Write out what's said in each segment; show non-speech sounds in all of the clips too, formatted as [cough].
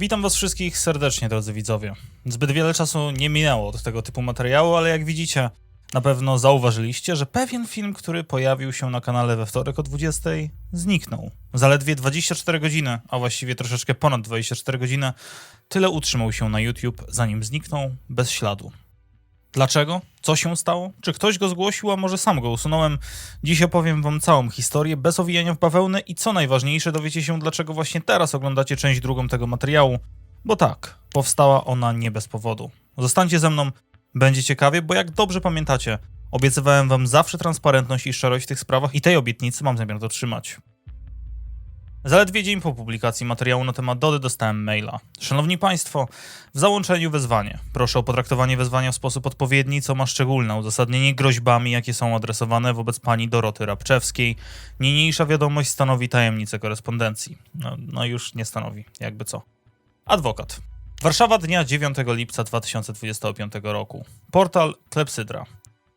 Witam Was wszystkich serdecznie, drodzy widzowie. Zbyt wiele czasu nie minęło od tego typu materiału, ale jak widzicie, na pewno zauważyliście, że pewien film, który pojawił się na kanale we wtorek o 20, zniknął. Zaledwie 24 godziny, a właściwie troszeczkę ponad 24 godziny, tyle utrzymał się na YouTube, zanim zniknął bez śladu. Dlaczego? Co się stało? Czy ktoś go zgłosił, a może sam go usunąłem? Dziś opowiem wam całą historię bez owijania w bawełnę i co najważniejsze dowiecie się dlaczego właśnie teraz oglądacie część drugą tego materiału. Bo tak, powstała ona nie bez powodu. Zostańcie ze mną, będzie ciekawie, bo jak dobrze pamiętacie, obiecywałem wam zawsze transparentność i szczerość w tych sprawach i tej obietnicy mam zamiar dotrzymać. Zaledwie dzień po publikacji materiału na temat Dody dostałem maila. Szanowni Państwo, w załączeniu wezwanie. Proszę o potraktowanie wezwania w sposób odpowiedni, co ma szczególne uzasadnienie groźbami, jakie są adresowane wobec pani Doroty Rabczewskiej. Niniejsza wiadomość stanowi tajemnicę korespondencji. No, no już nie stanowi, jakby co. Adwokat. Warszawa dnia 9 lipca 2025 roku. Portal Klepsydra.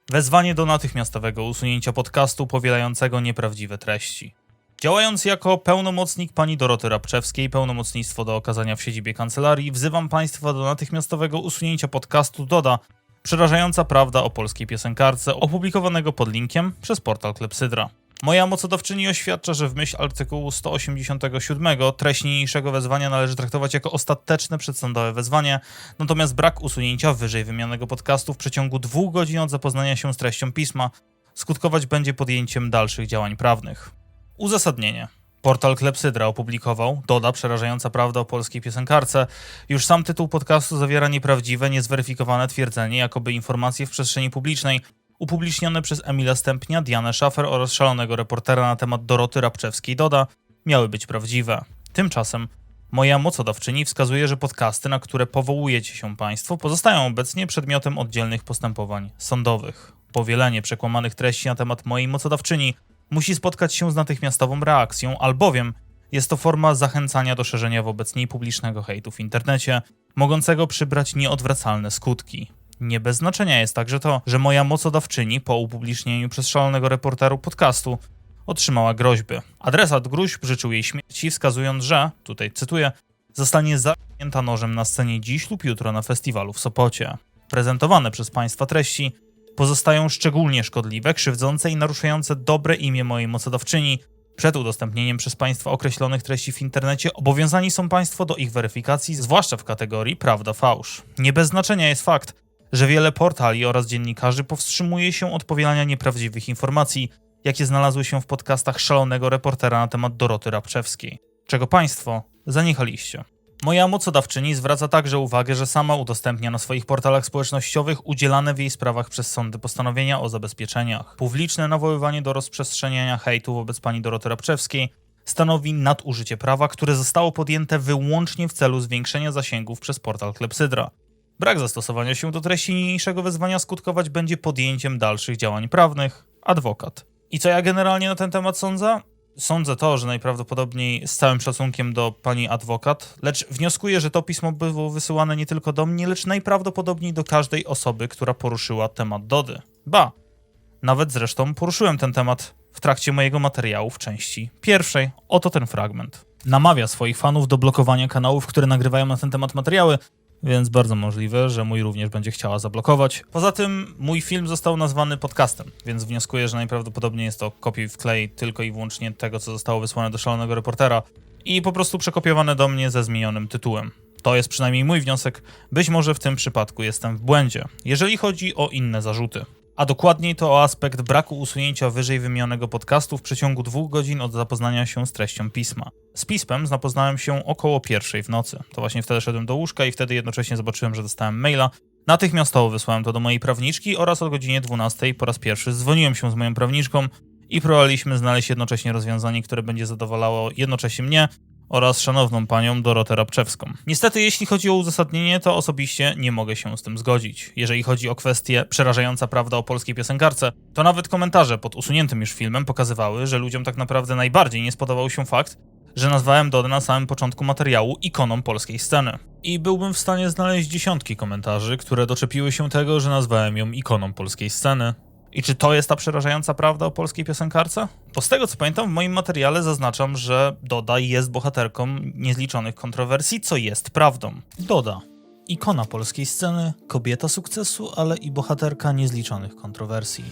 Wezwanie do natychmiastowego usunięcia podcastu powielającego nieprawdziwe treści. Działając jako pełnomocnik pani Doroty Rabczewskiej, pełnomocnictwo do okazania w siedzibie kancelarii, wzywam państwa do natychmiastowego usunięcia podcastu Doda, przerażająca prawda o polskiej piosenkarce, opublikowanego pod linkiem przez portal Klepsydra. Moja mocodawczyni oświadcza, że w myśl artykułu 187 treść niniejszego wezwania należy traktować jako ostateczne przedsądowe wezwanie, natomiast brak usunięcia wyżej wymienionego podcastu w przeciągu dwóch godzin od zapoznania się z treścią pisma skutkować będzie podjęciem dalszych działań prawnych. Uzasadnienie. Portal Klepsydra opublikował, doda przerażająca prawda o polskiej piosenkarce. Już sam tytuł podcastu zawiera nieprawdziwe, niezweryfikowane twierdzenie, jakoby informacje w przestrzeni publicznej upublicznione przez Emila Stępnia, Dianę Szafer oraz szalonego reportera na temat Doroty Rabczewskiej Doda miały być prawdziwe. Tymczasem moja mocodawczyni wskazuje, że podcasty, na które powołujecie się Państwo, pozostają obecnie przedmiotem oddzielnych postępowań sądowych. Powielenie przekłamanych treści na temat mojej mocodawczyni musi spotkać się z natychmiastową reakcją, albowiem jest to forma zachęcania do szerzenia wobec niej publicznego hejtu w internecie, mogącego przybrać nieodwracalne skutki. Nie bez znaczenia jest także to, że moja mocodawczyni po upublicznieniu przez szalonego reporteru podcastu otrzymała groźby. Adresat gruźb życzył jej śmierci, wskazując, że, tutaj cytuję, zostanie zamknięta nożem na scenie dziś lub jutro na festiwalu w Sopocie. Prezentowane przez państwa treści pozostają szczególnie szkodliwe, krzywdzące i naruszające dobre imię mojej mocodawczyni. Przed udostępnieniem przez Państwa określonych treści w internecie obowiązani są Państwo do ich weryfikacji, zwłaszcza w kategorii prawda-fałsz. Nie bez znaczenia jest fakt, że wiele portali oraz dziennikarzy powstrzymuje się od powielania nieprawdziwych informacji, jakie znalazły się w podcastach szalonego reportera na temat Doroty Rabczewskiej, czego Państwo zaniechaliście. Moja mocodawczyni zwraca także uwagę, że sama udostępnia na swoich portalach społecznościowych udzielane w jej sprawach przez sądy postanowienia o zabezpieczeniach. Publiczne nawoływanie do rozprzestrzeniania hejtu wobec pani Doroty Rabczewskiej stanowi nadużycie prawa, które zostało podjęte wyłącznie w celu zwiększenia zasięgów przez portal Klepsydra. Brak zastosowania się do treści niniejszego wezwania skutkować będzie podjęciem dalszych działań prawnych. Adwokat. I co ja generalnie na ten temat sądzę? Sądzę to, że najprawdopodobniej z całym szacunkiem do pani adwokat, lecz wnioskuję, że to pismo było wysyłane nie tylko do mnie, lecz najprawdopodobniej do każdej osoby, która poruszyła temat Dody. Ba, nawet zresztą poruszyłem ten temat w trakcie mojego materiału w części pierwszej. Oto ten fragment. Namawia swoich fanów do blokowania kanałów, które nagrywają na ten temat materiały, więc bardzo możliwe, że mój również będzie chciała zablokować. Poza tym mój film został nazwany podcastem, więc wnioskuję, że najprawdopodobniej jest to kopiuj wklej tylko i wyłącznie tego, co zostało wysłane do szalonego reportera i po prostu przekopiowane do mnie ze zmienionym tytułem. To jest przynajmniej mój wniosek, być może w tym przypadku jestem w błędzie, jeżeli chodzi o inne zarzuty. A dokładniej to o aspekt braku usunięcia wyżej wymienionego podcastu w przeciągu dwóch godzin od zapoznania się z treścią pisma. Z pismem zapoznałem się około pierwszej w nocy. To właśnie wtedy szedłem do łóżka i wtedy jednocześnie zobaczyłem, że dostałem maila. Natychmiastowo wysłałem to do mojej prawniczki oraz o godzinie 12 po raz pierwszy dzwoniłem się z moją prawniczką i próbowaliśmy znaleźć jednocześnie rozwiązanie, które będzie zadowalało jednocześnie mnie oraz szanowną panią Dorotę Rabczewską. Niestety, jeśli chodzi o uzasadnienie, to osobiście nie mogę się z tym zgodzić. Jeżeli chodzi o kwestię przerażająca prawda o polskiej piosenkarce, to nawet komentarze pod usuniętym już filmem pokazywały, że ludziom tak naprawdę najbardziej nie spodobał się fakt, że nazwałem Dodę na samym początku materiału ikoną polskiej sceny. I byłbym w stanie znaleźć dziesiątki komentarzy, które doczepiły się tego, że nazwałem ją ikoną polskiej sceny. I czy to jest ta przerażająca prawda o polskiej piosenkarce? Bo z tego co pamiętam, w moim materiale zaznaczam, że Doda jest bohaterką niezliczonych kontrowersji, co jest prawdą. Doda. Ikona polskiej sceny, kobieta sukcesu, ale i bohaterka niezliczonych kontrowersji.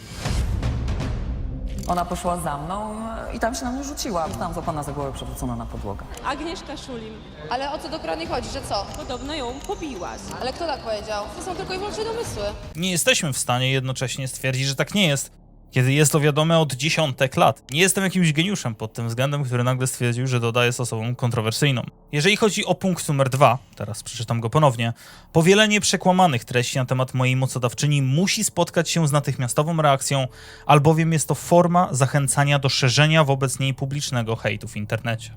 Ona poszła za mną i tam się na mnie rzuciła. Zostałam złapana za głowę, przewrócona na podłogę. Agnieszka Szulim. Ale o co dokładnie chodzi, że co? Podobno ją pobiłaś. Ale kto tak powiedział? To są tylko i wyłącznie domysły. Nie jesteśmy w stanie jednocześnie stwierdzić, że tak nie jest, kiedy jest to wiadome od dziesiątek lat. Nie jestem jakimś geniuszem pod tym względem, który nagle stwierdził, że Doda jest osobą kontrowersyjną. Jeżeli chodzi o punkt numer dwa, teraz przeczytam go ponownie, powielenie przekłamanych treści na temat mojej mocodawczyni musi spotkać się z natychmiastową reakcją, albowiem jest to forma zachęcania do szerzenia wobec niej publicznego hejtu w internecie.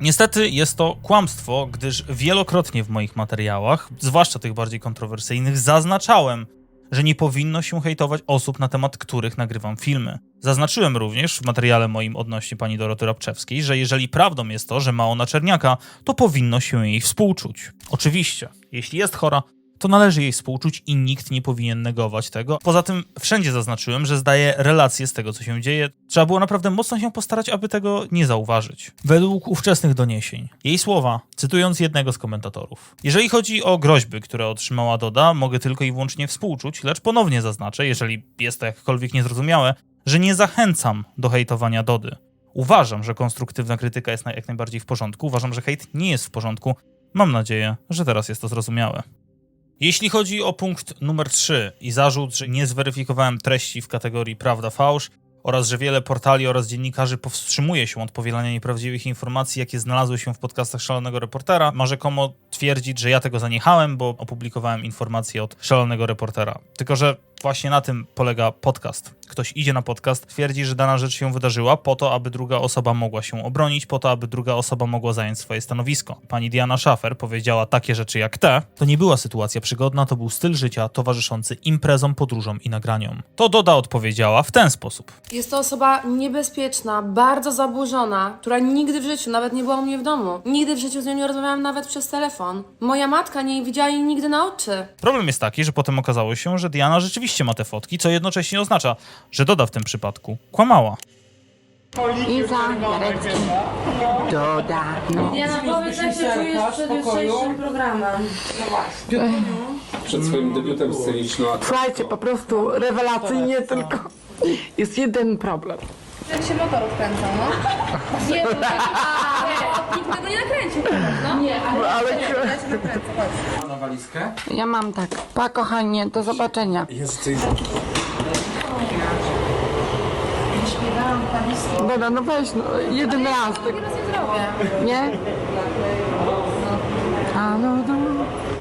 Niestety jest to kłamstwo, gdyż wielokrotnie w moich materiałach, zwłaszcza tych bardziej kontrowersyjnych, zaznaczałem, że nie powinno się hejtować osób, na temat których nagrywam filmy. Zaznaczyłem również w materiale moim odnośnie pani Doroty Rabczewskiej, że jeżeli prawdą jest to, że ma ona czerniaka, to powinno się jej współczuć. Oczywiście, jeśli jest chora, to należy jej współczuć i nikt nie powinien negować tego. Poza tym wszędzie zaznaczyłem, że zdaję relację z tego, co się dzieje. Trzeba było naprawdę mocno się postarać, aby tego nie zauważyć. Według ówczesnych doniesień, jej słowa, cytując jednego z komentatorów. Jeżeli chodzi o groźby, które otrzymała Doda, mogę tylko i wyłącznie współczuć, lecz ponownie zaznaczę, jeżeli jest to jakkolwiek niezrozumiałe, że nie zachęcam do hejtowania Dody. Uważam, że konstruktywna krytyka jest jak najbardziej w porządku. Uważam, że hejt nie jest w porządku. Mam nadzieję, że teraz jest to zrozumiałe. Jeśli chodzi o punkt numer 3 i zarzut, że nie zweryfikowałem treści w kategorii prawda-fałsz oraz że wiele portali oraz dziennikarzy powstrzymuje się od powielania nieprawdziwych informacji, jakie znalazły się w podcastach Szalonego Reportera, ma rzekomo twierdzić, że ja tego zaniechałem, bo opublikowałem informacje od Szalonego Reportera. Tylko, że właśnie na tym polega podcast. Ktoś idzie na podcast, twierdzi, że dana rzecz się wydarzyła po to, aby druga osoba mogła się obronić, po to, aby druga osoba mogła zająć swoje stanowisko. Pani Diana Schaffer powiedziała takie rzeczy jak te. To nie była sytuacja przygodna, to był styl życia towarzyszący imprezom, podróżom i nagraniom. To Doda odpowiedziała w ten sposób. Jest to osoba niebezpieczna, bardzo zaburzona, która nigdy w życiu nawet nie była u mnie w domu. Nigdy w życiu z nią nie rozmawiałam nawet przez telefon. Moja matka nie widziała jej nigdy na oczy. Problem jest taki, że potem okazało się, że Diana rzeczywiście ma te fotki, co jednocześnie oznacza, że Doda w tym przypadku kłamała. Iza Jarecki. Doda. No. Diana, powiedz jak się czujesz przed jutrzejszym programem. przed swoim debiutem scenicznym. Słuchajcie, po prostu rewelacyjnie, tylko jest jeden problem. Jak się motor odkręcał, no? Nie, bo tak, a, nikt tego nie nakręcił no? Nie, ale, Ale ja się nakręcę, chodź. na walizkę? ja mam tak. Pa kochanie, do zobaczenia. Jest ty... Doda, no weź, no, jeden raz. Tak, nie? Halo.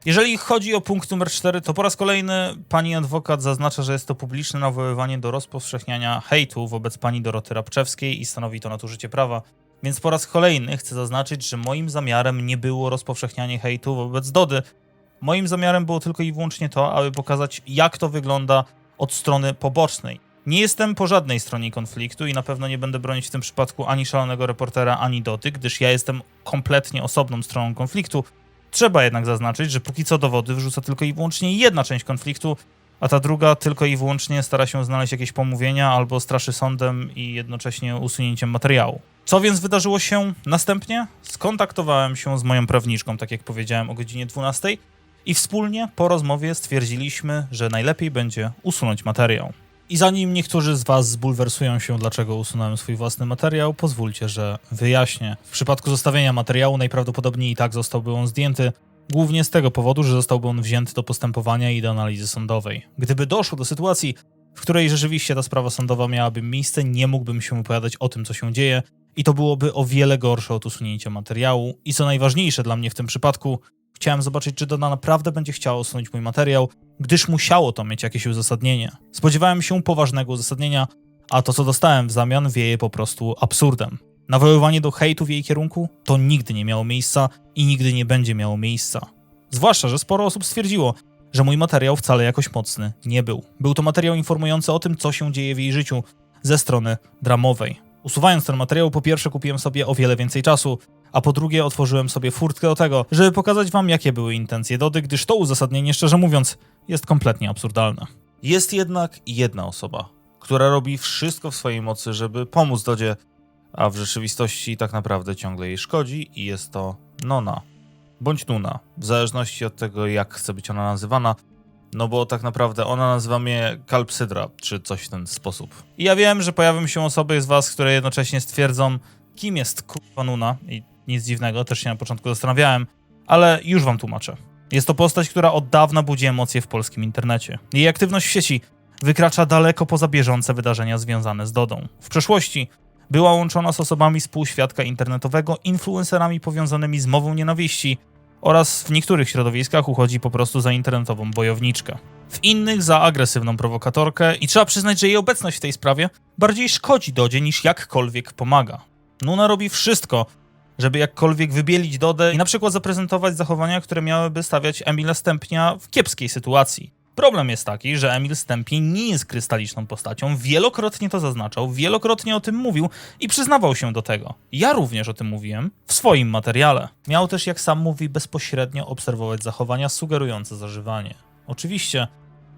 Jeżeli chodzi o punkt numer 4, to po raz kolejny pani adwokat zaznacza, że jest to publiczne nawoływanie do rozpowszechniania hejtu wobec pani Doroty Rabczewskiej i stanowi to nadużycie prawa. Więc po raz kolejny chcę zaznaczyć, że moim zamiarem nie było rozpowszechnianie hejtu wobec Dody. Moim zamiarem było tylko i wyłącznie to, aby pokazać, jak to wygląda od strony pobocznej. Nie jestem po żadnej stronie konfliktu i na pewno nie będę bronić w tym przypadku ani szalonego reportera, ani Doty, gdyż ja jestem kompletnie osobną stroną konfliktu. Trzeba jednak zaznaczyć, że póki co dowody wrzuca tylko i wyłącznie jedna część konfliktu, a ta druga tylko i wyłącznie stara się znaleźć jakieś pomówienia albo straszy sądem i jednocześnie usunięciem materiału. Co więc wydarzyło się następnie? Skontaktowałem się z moją prawniczką, tak jak powiedziałem, o godzinie 12 i wspólnie po rozmowie stwierdziliśmy, że najlepiej będzie usunąć materiał. I zanim niektórzy z Was zbulwersują się, dlaczego usunąłem swój własny materiał, pozwólcie, że wyjaśnię. W przypadku zostawienia materiału najprawdopodobniej i tak zostałby on zdjęty, głównie z tego powodu, że zostałby on wzięty do postępowania i do analizy sądowej. Gdyby doszło do sytuacji, w której rzeczywiście ta sprawa sądowa miałaby miejsce, nie mógłbym się opowiadać o tym, co się dzieje, i to byłoby o wiele gorsze od usunięcia materiału. I co najważniejsze dla mnie w tym przypadku, chciałem zobaczyć, czy Dona naprawdę będzie chciała usunąć mój materiał, gdyż musiało to mieć jakieś uzasadnienie. Spodziewałem się poważnego uzasadnienia, a to, co dostałem w zamian, wieje po prostu absurdem. Nawoływanie do hejtu w jej kierunku to nigdy nie miało miejsca i nigdy nie będzie miało miejsca. Zwłaszcza, że sporo osób stwierdziło, że mój materiał wcale jakoś mocny nie był. Był to materiał informujący o tym, co się dzieje w jej życiu ze strony dramowej. Usuwając ten materiał, po pierwsze kupiłem sobie o wiele więcej czasu, a po drugie otworzyłem sobie furtkę do tego, żeby pokazać wam, jakie były intencje Dody, gdyż to uzasadnienie, szczerze mówiąc, jest kompletnie absurdalne. Jest jednak jedna osoba, która robi wszystko w swojej mocy, żeby pomóc Dodzie, a w rzeczywistości tak naprawdę ciągle jej szkodzi i jest to Nona. Bądź Nuna, w zależności od tego, jak chce być ona nazywana, no bo tak naprawdę ona nazywa mnie Kalpsydra, czy coś w ten sposób. I ja wiem, że pojawią się osoby z was, które jednocześnie stwierdzą, kim jest kurwa Nuna i nic dziwnego, też się na początku zastanawiałem, ale już wam tłumaczę. Jest to postać, która od dawna budzi emocje w polskim internecie. Jej aktywność w sieci wykracza daleko poza bieżące wydarzenia związane z Dodą. W przeszłości była łączona z osobami z półświadka internetowego, influencerami powiązanymi z mową nienawiści oraz w niektórych środowiskach uchodzi po prostu za internetową bojowniczkę. W innych za agresywną prowokatorkę i trzeba przyznać, że jej obecność w tej sprawie bardziej szkodzi Dodzie niż jakkolwiek pomaga. Nuna robi wszystko, żeby jakkolwiek wybielić Dodę i na przykład zaprezentować zachowania, które miałyby stawiać Emila Stępnia w kiepskiej sytuacji. Problem jest taki, że Emil Stępień nie jest krystaliczną postacią, wielokrotnie to zaznaczał, wielokrotnie o tym mówił i przyznawał się do tego. Ja również o tym mówiłem w swoim materiale. Miał też, jak sam mówi, bezpośrednio obserwować zachowania sugerujące zażywanie. Oczywiście,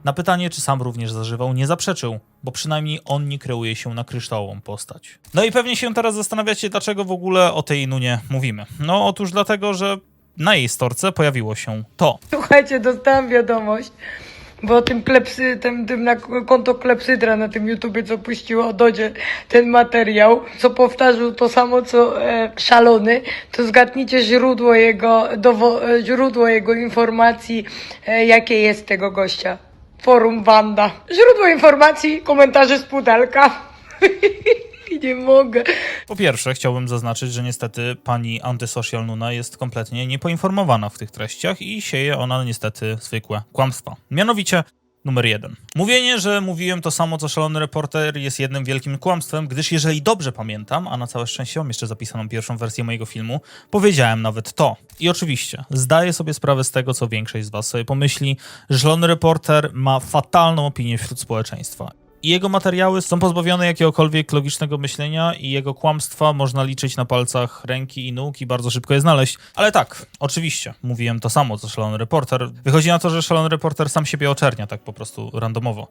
na pytanie, czy sam również zażywał, nie zaprzeczył, bo przynajmniej on nie kreuje się na kryształową postać. No i pewnie się teraz zastanawiacie, dlaczego w ogóle o tej Nunie mówimy. No otóż dlatego, że na jej storce pojawiło się to. Słuchajcie, dostałam wiadomość, bo tym klepsy, tym, tym na konto Klepsydra na tym YouTubie, co puściło o Dodzie ten materiał, co powtarzał to samo, co e, szalony, to zgadnijcie źródło jego, dowo, źródło jego informacji, e, jakie jest tego gościa. Forum Wanda. Źródło informacji, komentarze z pudelka. [laughs] [laughs] Nie mogę. Po pierwsze, chciałbym zaznaczyć, że niestety pani Antysocial Nuna jest kompletnie niepoinformowana w tych treściach i sieje ona niestety zwykłe kłamstwa. Mianowicie, numer jeden. Mówienie, że mówiłem to samo co szalony reporter jest jednym wielkim kłamstwem, gdyż jeżeli dobrze pamiętam, a na całe szczęście mam jeszcze zapisaną pierwszą wersję mojego filmu, powiedziałem nawet to. I oczywiście, zdaję sobie sprawę z tego, co większość z was sobie pomyśli, że szalony reporter ma fatalną opinię wśród społeczeństwa. I jego materiały są pozbawione jakiegokolwiek logicznego myślenia i jego kłamstwa można liczyć na palcach ręki i nóg i bardzo szybko je znaleźć. Ale tak, oczywiście, mówiłem to samo co Szalony Reporter. Wychodzi na to, że Szalony Reporter sam siebie oczernia, tak po prostu randomowo.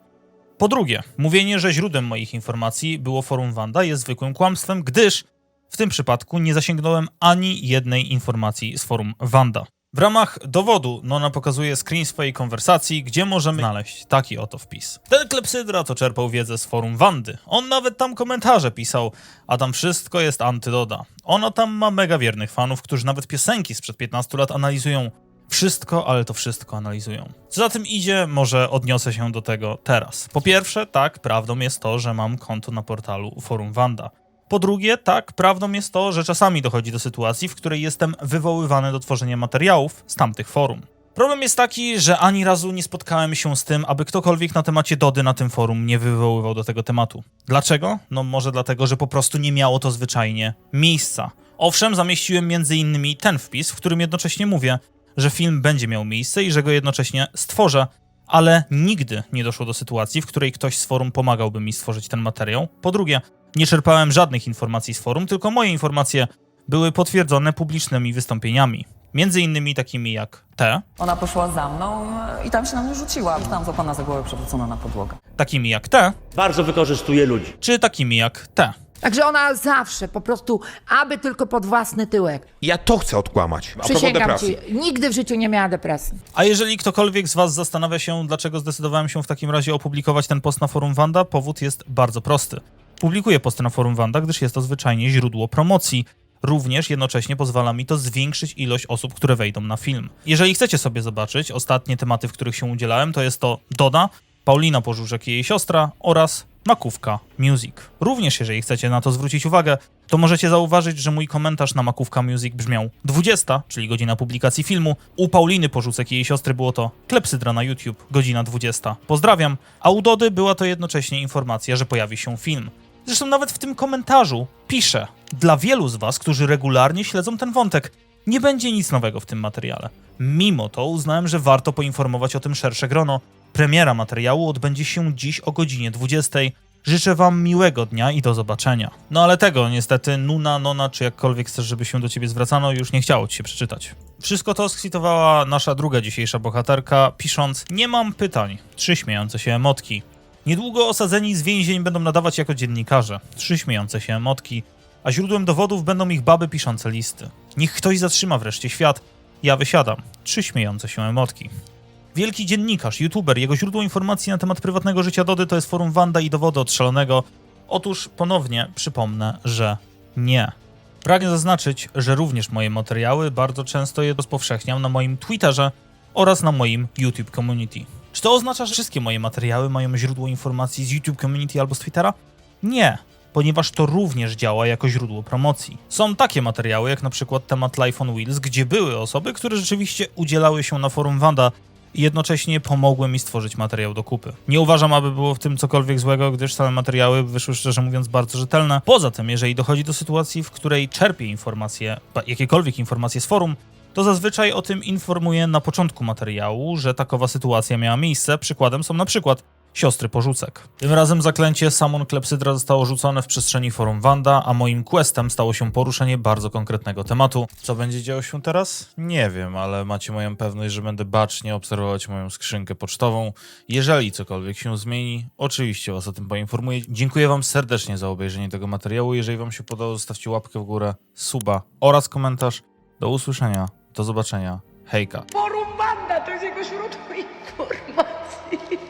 Po drugie, mówienie, że źródłem moich informacji było forum Wanda jest zwykłym kłamstwem, gdyż w tym przypadku nie zasięgnąłem ani jednej informacji z forum Wanda. W ramach dowodu Nona pokazuje screen swojej konwersacji, gdzie możemy znaleźć taki oto wpis. Ten klepsydra to czerpał wiedzę z forum Wandy. On nawet tam komentarze pisał, a tam wszystko jest antydoda. Ono tam ma mega wiernych fanów, którzy nawet piosenki sprzed 15 lat analizują. Wszystko, ale to wszystko analizują. Co za tym idzie, może odniosę się do tego teraz. Po pierwsze, tak, prawdą jest to, że mam konto na portalu Forum Wanda. Po drugie, tak, prawdą jest to, że czasami dochodzi do sytuacji, w której jestem wywoływany do tworzenia materiałów z tamtych forum. Problem jest taki, że ani razu nie spotkałem się z tym, aby ktokolwiek na temacie Dody na tym forum nie wywoływał do tego tematu. Dlaczego? No może dlatego, że po prostu nie miało to zwyczajnie miejsca. Owszem, zamieściłem między innymi ten wpis, w którym jednocześnie mówię, że film będzie miał miejsce i że go jednocześnie stworzę, ale nigdy nie doszło do sytuacji, w której ktoś z forum pomagałby mi stworzyć ten materiał. Po drugie, nie czerpałem żadnych informacji z forum, tylko moje informacje były potwierdzone publicznymi wystąpieniami. Między innymi takimi jak te, Ona poszła za mną i tam się na mnie rzuciła. Tam złapana za głowę, przewrócona na podłogę. takimi jak te, Bardzo wykorzystuje ludzi. czy takimi jak te. Także ona zawsze po prostu, aby tylko pod własny tyłek. Ja to chcę odkłamać. A propos Przysięgam depresji. ci, nigdy w życiu nie miała depresji. A jeżeli ktokolwiek z Was zastanawia się, dlaczego zdecydowałem się w takim razie opublikować ten post na forum Wanda, powód jest bardzo prosty. Publikuję posty na forum Wanda, gdyż jest to zwyczajnie źródło promocji. Również jednocześnie pozwala mi to zwiększyć ilość osób, które wejdą na film. Jeżeli chcecie sobie zobaczyć ostatnie tematy, w których się udzielałem, to jest to Doda, Paulina Pożurzek i jej siostra oraz Makówka Music. Również jeżeli chcecie na to zwrócić uwagę, to możecie zauważyć, że mój komentarz na Makówka Music brzmiał 20, czyli godzina publikacji filmu. U Pauliny Porzucek i jej siostry było to Klepsydra na YouTube, godzina 20. Pozdrawiam. A u Dody była to jednocześnie informacja, że pojawi się film. Zresztą nawet w tym komentarzu piszę, dla wielu z was, którzy regularnie śledzą ten wątek, nie będzie nic nowego w tym materiale. Mimo to uznałem, że warto poinformować o tym szersze grono. Premiera materiału odbędzie się dziś o godzinie 20. Życzę wam miłego dnia i do zobaczenia. No ale tego niestety Nuna, Nona, czy jakkolwiek chcesz, żeby się do ciebie zwracano, już nie chciało ci się przeczytać. Wszystko to skwitowała nasza druga dzisiejsza bohaterka, pisząc Nie mam pytań. Trzy śmiejące się emotki. Niedługo osadzeni z więzień będą nadawać jako dziennikarze. Trzy śmiejące się emotki, a źródłem dowodów będą ich baby piszące listy. Niech ktoś zatrzyma wreszcie świat. Ja wysiadam. Trzy śmiejące się emotki. Wielki dziennikarz, youtuber, jego źródło informacji na temat prywatnego życia Dody to jest forum Wanda i dowody od szalonego. Otóż ponownie przypomnę, że nie. Pragnę zaznaczyć, że również moje materiały bardzo często je rozpowszechniam na moim Twitterze oraz na moim YouTube Community. Czy to oznacza, że wszystkie moje materiały mają źródło informacji z YouTube Community albo z Twittera? Nie, ponieważ to również działa jako źródło promocji. Są takie materiały, jak na przykład temat Life on Wheels, gdzie były osoby, które rzeczywiście udzielały się na forum Wanda i jednocześnie pomogły mi stworzyć materiał do kupy. Nie uważam, aby było w tym cokolwiek złego, gdyż same materiały wyszły szczerze mówiąc bardzo rzetelne. Poza tym, jeżeli dochodzi do sytuacji, w której czerpię informacje, jakiekolwiek informacje z forum, to zazwyczaj o tym informuję na początku materiału, że takowa sytuacja miała miejsce. Przykładem są na przykład siostry porzucek. Tym razem zaklęcie Samon Klepsydra zostało rzucone w przestrzeni forum Wanda, a moim questem stało się poruszenie bardzo konkretnego tematu. Co będzie działo się teraz? Nie wiem, ale macie moją pewność, że będę bacznie obserwować moją skrzynkę pocztową. Jeżeli cokolwiek się zmieni, oczywiście was o tym poinformuję. Dziękuję wam serdecznie za obejrzenie tego materiału. Jeżeli wam się podobało, zostawcie łapkę w górę, suba oraz komentarz. Do usłyszenia, do zobaczenia. Hejka. Forum Wanda to jest jego źródło informacji.